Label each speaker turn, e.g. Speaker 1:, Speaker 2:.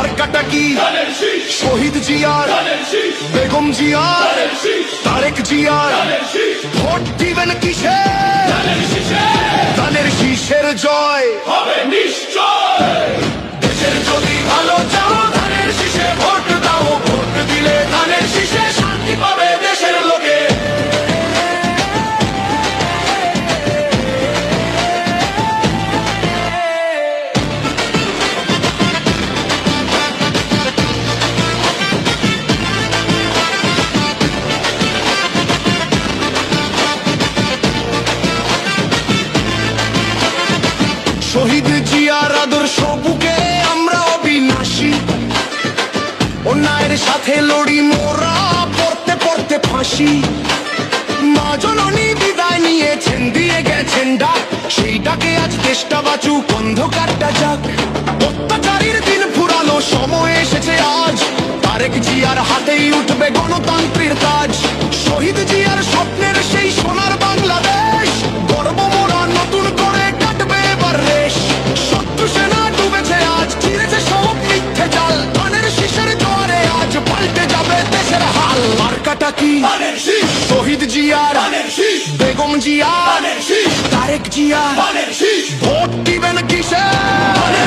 Speaker 1: মার্কাটা কি? শহীদ জিয়ার বেগম জিয়ার তারেক জিয়ার। ভোট দিবেন কিসে?
Speaker 2: তাদের শীষে।
Speaker 1: শীষের জয়।
Speaker 2: হবে নিশ্চয়।
Speaker 1: অন্যায়ের সাথে লড়ি, মোরা পড়তে পড়তে ফাঁসি। মা বিদায় নিয়েছেন, দিয়ে গেছেন ডাক। সেইটাকে আজ দেশটা বাঁচুক, অন্ধকারটা যাক। অত্যাচারীর দিন ফুরালো, সময় এসেছে আজ। তারেক জিয়ার হাতেই উঠবে গণতন্ত্রের তাজ। মার্কাটা কি? শহীদ জিয়ার। বেগম
Speaker 2: শীষ
Speaker 1: তারেক
Speaker 2: শীষ
Speaker 1: ভোট দিবেন কিসে?
Speaker 2: ধানের শীষে